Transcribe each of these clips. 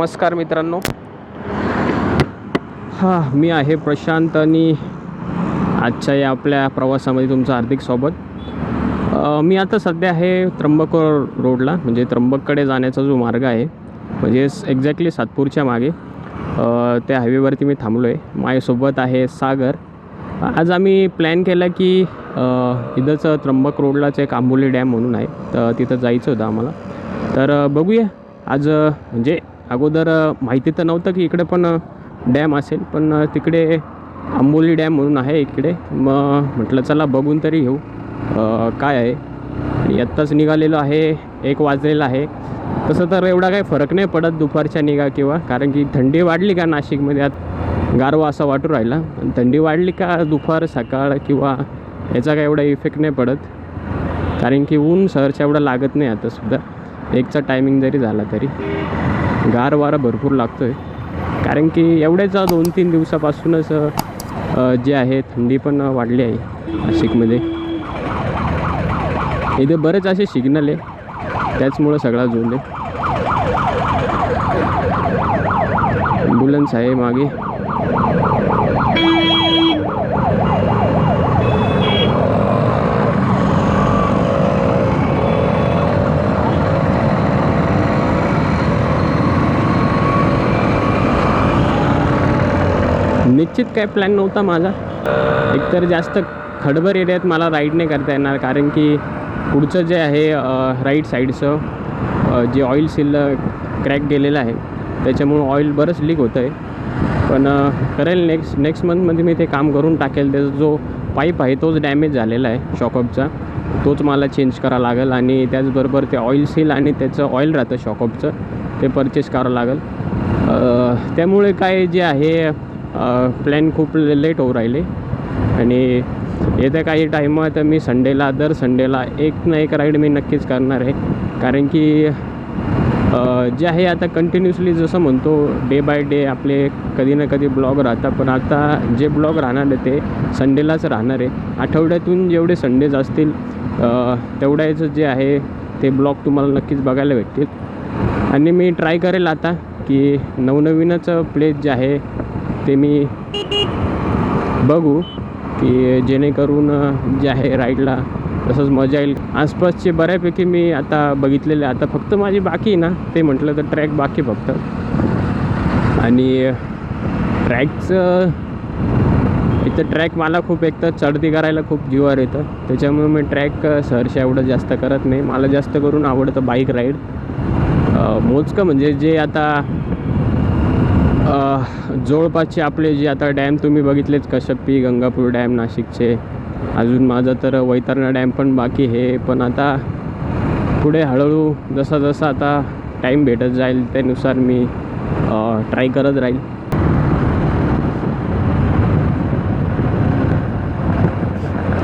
नमस्कार मित्रांनो. हां मी आहे प्रशांत आणि आजच्या या आपल्या प्रवासामध्ये तुमचं हार्दिक स्वागत. मी आता सध्या आहे त्र्यंबक रोडला म्हणजे त्र्यंबककडे जाण्याचा जो मार्ग आहे म्हणजे एक्झॅक्टली सातपूरच्या मागे. त्या हायवेवरती मी थांबलो आहे माझ्यासोबत आहे सागर. आज आम्ही प्लॅन केला की इथंच त्र्यंबक रोडलाच एक आंबोली डॅम म्हणून आहे तर तिथं जायचं होतं आम्हाला. तर बघूया. आज म्हणजे अगोदर माहिती तर नव्हतं की इकडे पण डॅम असेल पण तिकडे आंबोली डॅम म्हणून आहे इकडे. मग म्हटलं चला बघून तरी घेऊ काय आहे. आणि आत्ताच निघालेलो आहे एक वाजलेला आहे. तसं तर एवढा काही फरक नाही पडत दुपारच्या निघा किंवा कारण की थंडी वाढली का नाशिकमध्ये आत गारवा असा वाटू राहिला. थंडी वाढली का दुपार सकाळ किंवा याचा काय एवढा इफेक्ट नाही पडत. कारण की ऊन सहरच्या एवढा लागत नाही आता सुद्धा. एकचा टायमिंग जरी झाला तरी. गार वारा भरपूर लागतो आहे कारण की एवढ्याच दोन तीन दिवसापासूनच जे आहे थंडी पण वाढली आहे नाशिकमध्ये. इथे बरेच असे सिग्नल आहे. त्याचमुळं सगळा जोल आहे. ॲम्ब्युलन्स आहे मागे. निश्चित काय प्लॅन नव्हता माझा. एकतर जास्त खडबर एरियात मला राईड नाही करता येणार कारण की पुढचं जे आहे राईट साईडचं जे ऑइल सील क्रॅक गेलेलं आहे त्याच्यामुळं ऑइल बरंच लीक होतं आहे पण करेल नेक्स्ट नेक्स्ट मंथमध्ये मी ते काम करून टाकेल. त्याचा जो पाईप आहे तोच डॅमेज झालेला आहे शॉकअपचा तोच मला चेंज करावा लागेल आणि त्याचबरोबर ते ऑइल सील आणि त्याचं ऑइल राहतं शॉकअपचं ते परचेस करावं लागेल. त्यामुळे काय जे आहे प्लॅन खूप लेट होऊ राहिले. आणि येत्या काही टाईमात मी संडेला दर संडेला एक ना एक राईड मी नक्कीच करणार आहे. कारण की जे आहे आता कंटिन्युअसली जसं म्हणतो डे बाय डे आपले कधी ना कधी ब्लॉग राहतात. पण आता जे ब्लॉग राहणार आहे ते संडेलाच राहणार आहे. आठवड्यातून जेवढे संडेज असतील तेवढ्याचं जे आहे ते ब्लॉग तुम्हाला नक्कीच बघायला भेटतील. आणि मी ट्राय करेल आता की नवनवीनच प्लेस जे आहे ते मी बघू की जेणेकरून जे आहे राईडला तसंच मजा येईल. आसपासचे बऱ्यापैकी मी आता बघितलेले आता फक्त माझी बाकी आहे ना ते म्हटलं तर ट्रॅक बाकी फक्त. आणि ट्रॅकचं इथं ट्रॅक मला खूप एक तर चढती करायला खूप जीवावर येतं. त्याच्यामुळे मी ट्रॅक सहरशा एवढं जास्त करत नाही. मला जास्त करून आवडतं बाईक राईड मोजकं म्हणजे जे आता जवळपासचे आपले जे आता डॅम तुम्ही बघितलेच कशप्पी गंगापूर डॅम नाशिकचे. अजून माझं तर वैतरणा डॅम पण बाकी आहे पण आता पुढे हळूहळू जसा जसा आता टाईम भेटत जाईल त्यानुसार मी ट्राय करत राहील.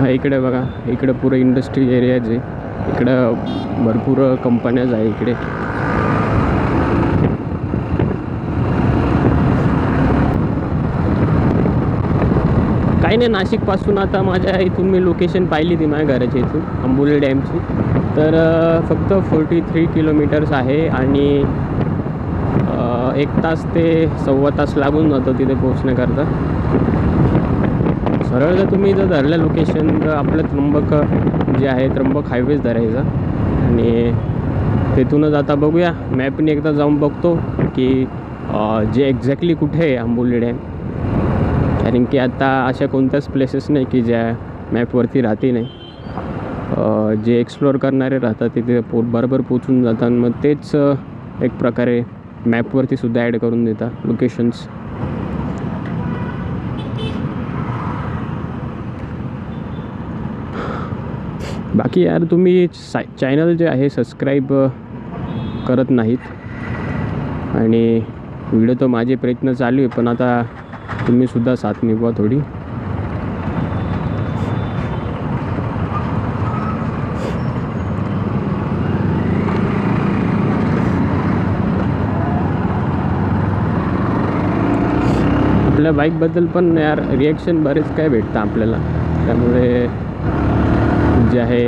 हा इकडे बघा. इकडे पुरं इंडस्ट्री एरियाज आहे इकडं भरपूर कंपन्याज आहे इकडे. काही नाही नाशिकपासून आता माझ्या इथून मी लोकेशन पाहिली ती माझ्या घराच्या इथून आंबोली डॅमची. तर फक्त फोर्टी थ्री किलोमीटर्स आहे आणि एक तास ते सव्वा तास लागून जातो तिथे पोहोचण्याकरता. सरळ जर तुम्ही जर धरलं लोकेशन तर आपलं त्र्यंबक जे आहे त्र्यंबक हायवेज धरायचा. आणि तिथूनच आता बघूया मॅपने एकदा जाऊन बघतो की जे एक्झॅक्टली कुठे आहे आंबोली डॅम. कारण की आता अशा कोणत्याच प्लेसेस नाही की ज्या मॅपवरती राहते नाही. जे एक्सप्लोअर करणारे राहतात तिथे पो बरोबर पोचून जातात. मग तेच एक प्रकारे मॅपवरती सुद्धा ॲड करून देतात लोकेशन्स बाकी यार तुम्ही सा चॅनल जे आहे सबस्क्राईब करत नाहीत. आणि व्हिडिओ तर माझे प्रयत्न चालू आहे पण आता तुम्हीसुद्धा साथ निभवा थोडी. आपल्या बाईकबद्दल पण यार रिॲक्शन बरेच काय भेटतं आपल्याला. त्यामुळे जे आहे.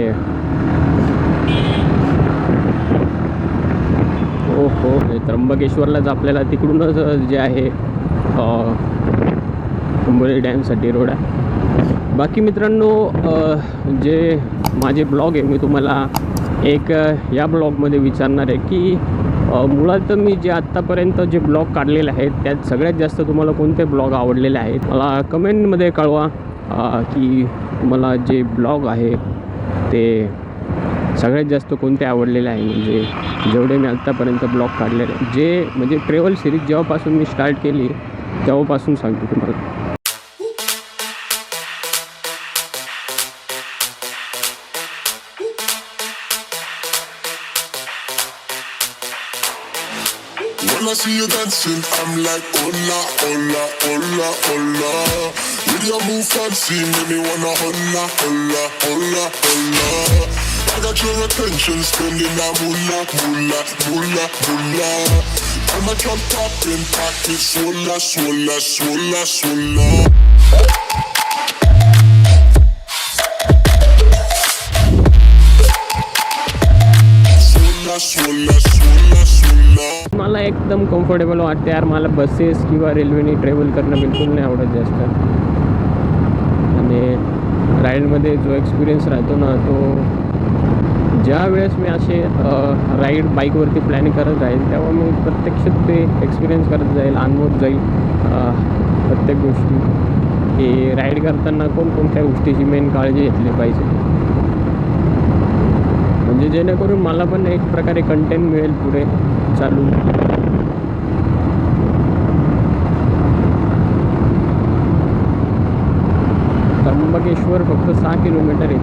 हो हो त्र्यंबकेश्वरलाच आपल्याला तिकडूनच जे आहे अ, डॅमसाठी रोड आहे. बाकी मित्रांनो जे माझे ब्लॉग आहे मी तुम्हाला एक या ब्लॉगमध्ये विचारणार आहे की मुळात मी जे आत्तापर्यंत जे ब्लॉग काढलेले आहेत त्यात सगळ्यात जास्त तुम्हाला कोणते ब्लॉग आवडलेले आहेत? मला कमेंटमध्ये कळवा की तुम्हाला जे ब्लॉग आहे ते सगळ्यात जास्त कोणते आवडलेले आहे? म्हणजे जेवढे मी आत्तापर्यंत ब्लॉग काढलेले जे म्हणजे ट्रेवल सिरीज जेव्हापासून मी स्टार्ट केली तेव्हापासून सांगतो तुम्हाला. When I see you dancing, I'm like, hola, hola, hola, hola. With your move fancy, make me wanna hola, hola, hola, hola. I got your attention, spending that moolah, moolah, moolah, moolah. I'm a drop popping, pocket swola, swola, swola, swola. एकदम comfortable वाटते यार. मला buses किंवा रेल्वेने travel करणं बिलकुल नाही आवडत जास्त. आणि राईडमध्ये जो एक्सपिरियन्स राहतो ना तो ज्या वेळेस मी असे राईड बाईकवरती प्लॅन करत राहील तेव्हा मी प्रत्यक्षात ते एक्सपिरियन्स करत जाईल अनुभवत जाईल. प्रत्येक गोष्टी. की राईड करताना कोणकोणत्या गोष्टीची मेन काळजी घेतली पाहिजे. म्हणजे जेणेकरून मला पण एक प्रकारे कंटेंट मिळेल पुढे. चालू. त्र्यंबकेश्वर फक्त सहा किलोमीटर आहे.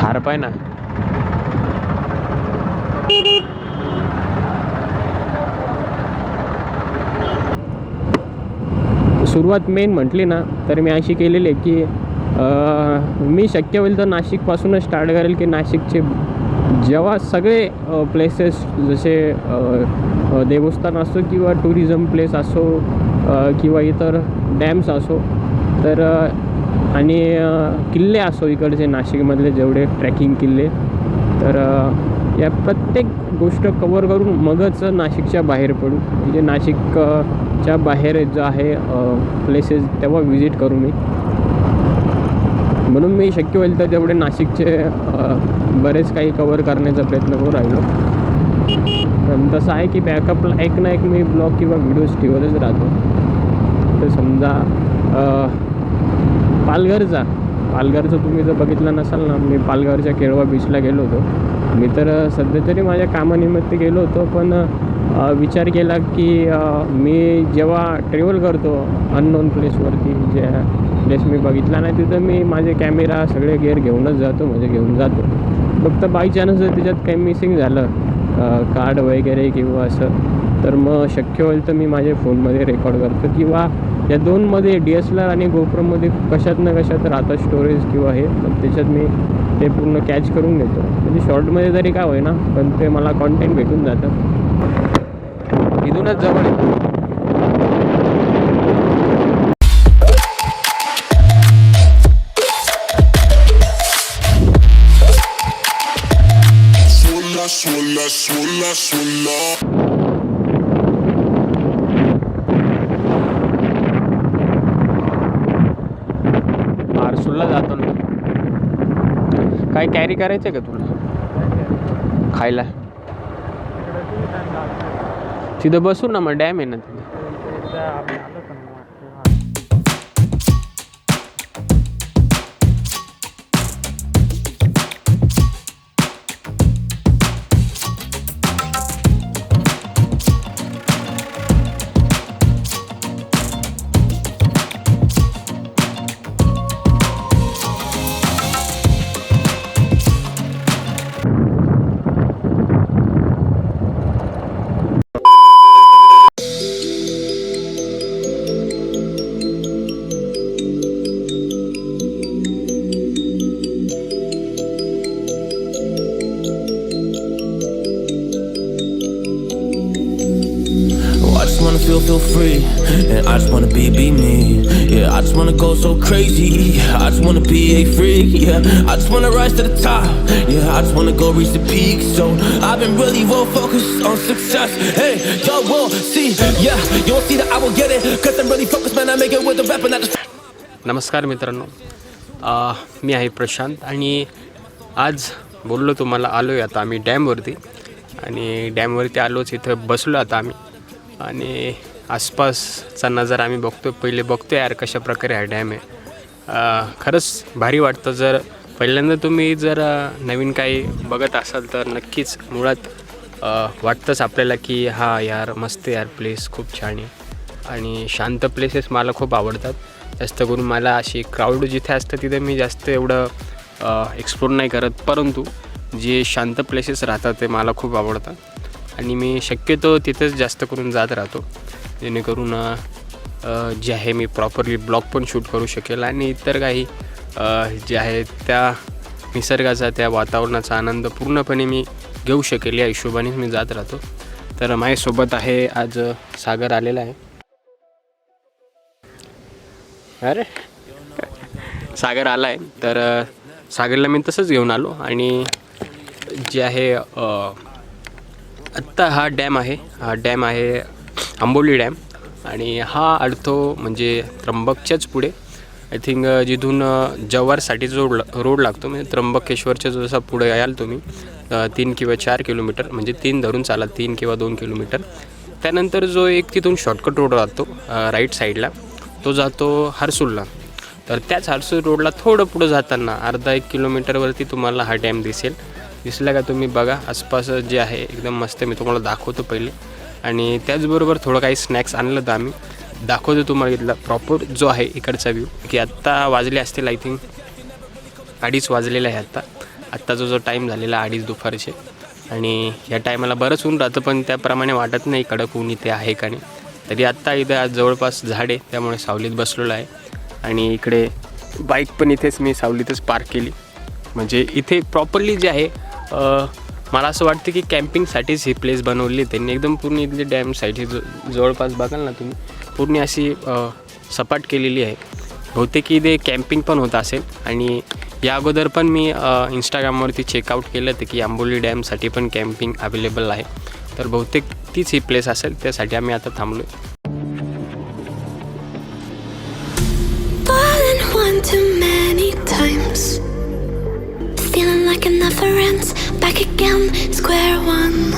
थार पाय ना. सुरुवात मेन म्हटली ना तर मी अशी केलेली आहे की मी शक्य होईल तर नाशिकपासूनच स्टार्ट करेल की नाशिकचे जेव्हा सगळे प्लेसेस जसे देवस्थान असो किंवा टुरिझम प्लेस असो किंवा इतर डॅम्स असो तर आणि किल्ले असो इकडचे नाशिकमधले जेवढे ट्रॅकिंग किल्ले तर या प्रत्येक गोष्ट कवर करून मगच नाशिकच्या बाहेर पडू. म्हणजे नाशिकच्या बाहेर जो आहे प्लेसेस तेव्हा व्हिजिट करू मी. म्हणून मी शक्य होईल तर तेवढे नाशिकचे बरेच काही कवर करण्याचा प्रयत्न करू राहिलो. पण तसं आहे की बॅकअपला एक ना एक मी ब्लॉग किंवा व्हिडिओज ठेवतच राहतो. तर समजा पालघरचा पालघरचं तुम्ही जर बघितलं नसाल ना मी पालघरच्या केळवा बीचला गेलो होतो. मी तर सध्या तरी माझ्या कामानिमित्त गेलो होतो पण विचार केला की मी जेव्हा ट्रेवल करतो अननोन प्लेसवरती जे प्लेस मी बघितला नाही तिथं मी माझे कॅमेरा सगळे गेअर घेऊनच जातो म्हणजे घेऊन जातो. फक्त बाय चान्स जर त्याच्यात काही मिसिंग झालं कार्ड वगैरे किंवा असं. तर मग शक्य होईल तर मी माझ्या फोनमध्ये रेकॉर्ड करतो. किंवा या दोनमध्ये डी एस एल आर आणि गोप्रोमध्ये कशात ना कशात राहतं स्टोरेज किंवा हे मग त्याच्यात मी ते पूर्ण कॅच करून घेतो. म्हणजे शॉर्टमध्ये जरी काय होईना पण ते मला कॉन्टेंट भेटून जातं. इथूनच जवळ swola, जातो ना. काय कॅरी करायचं आहे का तुला? खायला? तिथं बसू ना मग डॅम आहे ना तिथं. Go so crazy. I just wanna be a freak. Yeah, I just wanna rise to the top. Yeah, I just wanna go reach the peak. So I've been really well focused on success. Hey, y'all will see. Yeah, you won't see that I will get it. Cause I'm really focused, man. I make it with the rap and not just. नमस्कार मित्रांनो मी आहे प्रशांत आणि आज बोललो तुम्हाला आलो आहे आता आम्ही डॅमवरती आणि डॅमवरती आलोच इथं बसलो आता आम्ही आणि आसपासचा नजर आम्ही बघतो पहिले बघतो यार कशा प्रकारे हा डॅम आहे. खरंच भारी वाटतं. जर पहिल्यांदा तुम्ही जर नवीन काही बघत असाल तर नक्कीच मुळात वाटतंच आपल्याला की हा यार मस्त यार प्लेस खूप छान आहे. आणि शांत प्लेसेस मला खूप आवडतात. जास्त करून मला अशी क्राऊड जिथे असतं तिथे मी जास्त एवढं एक्सप्लोर नाही करत. परंतु जे शांत प्लेसेस राहतात ते मला खूप आवडतात. आणि मी शक्यतो तिथेच जास्त करून जात राहतो. जेणेकरून जे आहे मी प्रॉपरली ब्लॉग पण शूट करू शकेल. आणि इतर काही जे आहे त्या निसर्गाचा त्या वातावरणाचा आनंद पूर्णपणे मी घेऊ शकेल या हिशोबानेच मी जात राहतो. तर माझ्यासोबत आहे आज सागर आलेला आहे. अरे सागर आला आहे तर सागरला मी तसंच घेऊन आलो. आणि जे आहे आत्ता हा डॅम आहे. हा डॅम आहे आंबोली डॅम. आणि हा अडतो म्हणजे त्र्यंबकच्याच पुढे. आय थिंक जिथून जव्हारसाठी जो रोड लागतो म्हणजे त्र्यंबकेश्वरच्या जसा पुढे याल तुम्ही तीन किंवा चार किलोमीटर म्हणजे तीन धरून चाला तीन किंवा दोन किलोमीटर. त्यानंतर जो एक तिथून शॉर्टकट रोड राहतो राईट साईडला तो जातो हर्सूलला. तर त्याच हर्सूल रोडला थोडं पुढं जाताना अर्धा एक किलोमीटरवरती तुम्हाला हा डॅम दिसेल. दिसला का तुम्ही बघा आसपास जे आहे एकदम मस्त मी तुम्हाला दाखवतो पहिले. आणि त्याचबरोबर थोडं काही स्नॅक्स आणलं तर आम्ही. दाखवतो तुम्हाला इथला प्रॉपर जो आहे इकडचा व्ह्यू की आत्ता वाजले असतील आय थिंक अडीच वाजलेला आहे आत्ता. आत्ताचा जो टाईम झालेला अडीच दुपारचे. आणि या टायमाला बरंच ऊन राहतं पण त्याप्रमाणे वाटत नाही कडक ऊन इथे आहे का नाही. तरी आत्ता इथे आज जवळपास झाड आहे त्यामुळे सावलीत बसलेलो आहे. आणि इकडे बाईक पण इथेच मी सावलीतच पार्क केली. म्हणजे इथे प्रॉपरली जे आहे मला असं वाटतं की कॅम्पिंगसाठीच ही प्लेस बनवली त्यांनी. एकदम पूर्ण इथली डॅम साईड ही जो जवळपास बघाल ना तुम्ही पूर्ण अशी सपाट केलेली आहे. बहुतेक इथे कॅम्पिंग पण होत असेल आणि या अगोदर पण मी इंस्टाग्रामवरती चेकआउट केलं होतं की आंबोली डॅमसाठी पण कॅम्पिंग अवेलेबल आहे. तर बहुतेक तीच ही प्लेस असेल त्यासाठी आम्ही आता थांबलो आहे like it never. Back again, square one.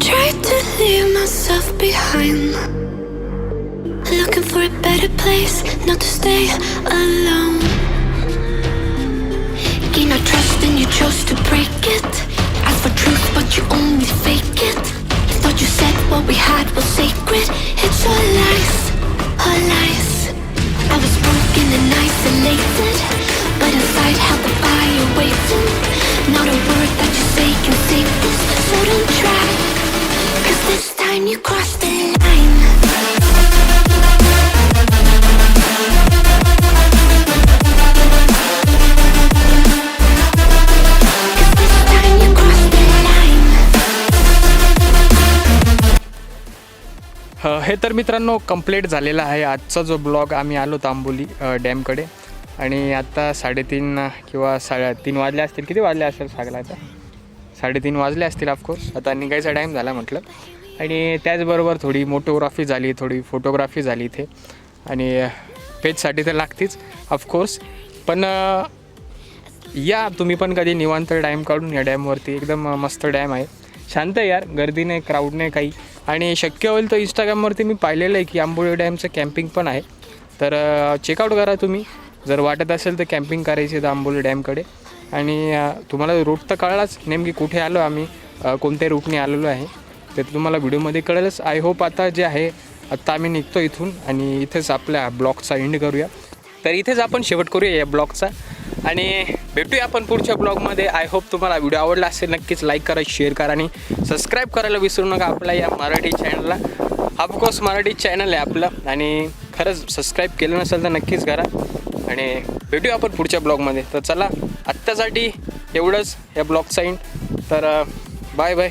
Tried to leave myself behind. Looking for a better place, not to stay alone. Gain our trust and you chose to break it. Ask for truth, but you only fake it. Thought you said what we had was sacred. It's all lies, all lies. I was broken and isolated, हे तर मित्रांनो complete झालेला आहे आजचा जो blog आम्ही आलो तांबोली डॅमकडे आणि आत्ता साडेतीन किंवा साडे तीन वाजले असतील. किती वाजले असेल सांगला आता? साडेतीन वाजले असतील ऑफकोर्स आता निघायचा टाईम झाला म्हटलं. आणि त्याचबरोबर थोडी मोटोग्राफी झाली थोडी फोटोग्राफी झाली इथे. आणि पेजसाठी तर लागतीच ऑफकोर्स पण या तुम्ही पण कधी निवांत डॅम काढून या डॅमवरती एकदम मस्त डॅम आहे. शांत आहे यार गर्दी नाही क्राऊड नाही काही. आणि शक्य होईल तर इंस्टाग्रामवरती मी पाहिलेलं आहे की आंबोळी डॅमचं कॅम्पिंग पण आहे. तर चेकआउट करा तुम्ही. जर वाटत असेल तर कॅम्पिंग करायची तर डॅमकडे. आणि तुम्हाला रूट तर कळलाच नेमकी कुठे आलो आम्ही कोणत्या रूटने आलेलो आहे. ते तर तुम्हाला व्हिडिओमध्ये कळेलच. आय होप आता जे आहे आत्ता आम्ही निघतो इथून आणि इथेच आपल्या ब्लॉगचा एंड करूया. तर इथेच आपण शेवट करूया या ब्लॉगचा. आणि भेटूया आपण पुढच्या ब्लॉगमध्ये. आय होप तुम्हाला व्हिडिओ आवडला असेल नक्कीच लाईक करा शेअर करा आणि सबस्क्राईब करायला विसरू नका आपल्या या मराठी चॅनलला ऑफकोर्स मराठी चॅनल आहे आपलं. आणि खरंच सबस्क्राईब केलं नसेल तर नक्कीच करा. आणि भेटूया आपण पुढच्या ब्लॉगमध्ये. तर चला आत्तासाठी एवढंच. या ब्लॉगचा एंड तर बाय बाय